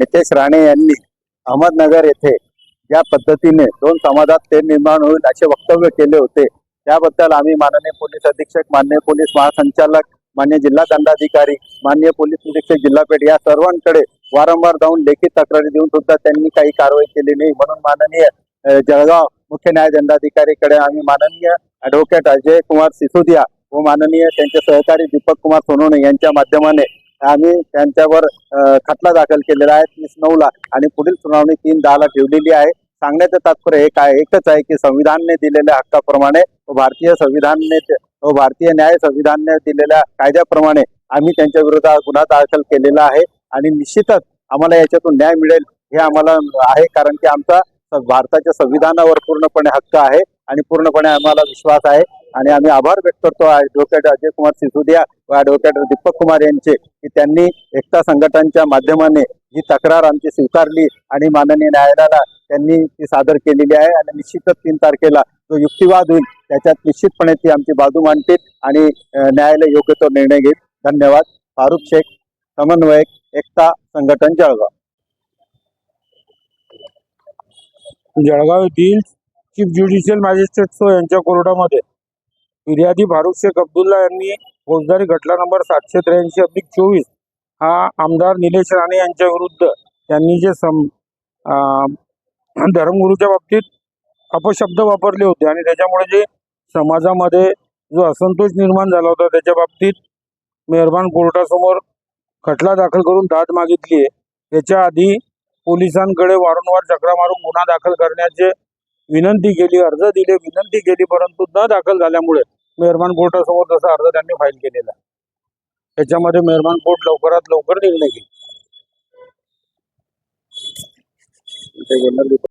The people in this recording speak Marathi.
नितेश राणे यांनी अहमदनगर येथे ज्या पद्धतीने दोन समाजात ते निर्माण होईल असे वक्तव्य केले होते त्याबद्दल आम्ही माननीय पोलीस अधीक्षक माननीय पोलीस महासंचालक मान्य जिल्हा दंडाधिकारी माननीय पोलीस निरीक्षक जिल्हापेठ या सर्वांकडे वारंवार जाऊन लेखी तक्रारी देऊन सुद्धा त्यांनी काही कारवाई केली नाही. म्हणून माननीय जळगाव मुख्य न्याय दंडाधिकारीकडे आम्ही माननीय ऍडव्होकेट अजय कुमार सिसोदिया व माननीय त्यांचे सहकारी दीपक कुमार सोनवणे यांच्या माध्यमाने आम्ही त्यांच्यावर खटला दाखल केलेला आहे. तीस नऊला आणि पुढील सुनावणी तीन दहाला ठेवलेली आहे. सांगण्याचं तात्पर्य एक आहे एकच आहे की संविधानने दिलेल्या हक्काप्रमाणे भारतीय संविधानने भारतीय न्याय संविधानने दिलेल्या कायद्याप्रमाणे आम्ही त्यांच्या विरोधात गुन्हा दाखल केलेला आहे. आणि निश्चितच आम्हाला याच्यातून न्याय मिळेल हे आम्हाला आहे कारण की आमचा भारताच्या संविधानावर पूर्णपणे हक्क आहे आणि पूर्णपणे आम्हाला विश्वास आहे. आणि आम्ही आभार व्यक्त करतो ॲडव्होकेट अजय कुमार सिसोदिया व ॲडव्होकेट दीपक कुमार यांचे की त्यांनी एकता संघटनांच्या माध्यमाने ही तक्रार आमची स्वीकारली आणि माननीय न्यायालयाला त्यांनी ती सादर केलेली आहे आणि निश्चितच तीन तारखेला जो युक्तिवाद होईल त्याच्यात निश्चितपणे ती आमची बाजू मांडतील आणि न्यायालय योग्य तो निर्णय घेईल. धन्यवाद. फारुख शेख समन्वयक एकता संघटन जळगाव. जळगाव येथील चीफ ज्युडिशियल मॅजिस्ट्रेट सो यांच्या कोर्टामध्ये फिर्यादी फारुख शेख अब्दुल्ला यांनी फौजदारी खटला नंबर सातशे त्र्याऐंशी अधिक चोवीस हा आमदार निलेश राणे यांच्या विरुद्ध त्यांनी जे सम धर्मगुरूच्या बाबतीत अपशब्द वापरले होते आणि त्याच्यामुळे जे समाजामध्ये जो असंतोष निर्माण झाला होता त्याच्या बाबतीत मेहरबान कोर्टासमोर खटला दाखल करून दाद मागितली आहे. याच्या आधी पोलिसांकडे वारंवार चक्रा मारून गुन्हा दाखल करण्याचे विनंती केली अर्ज दिले विनंती केली परंतु न दाखल झाल्यामुळे मेहरबान कोर्टासमोर तसा अर्ज त्यांनी फाईल केलेला. त्याच्यामध्ये मेहरबान कोर्ट लवकरात लवकर निर्णय घेईल.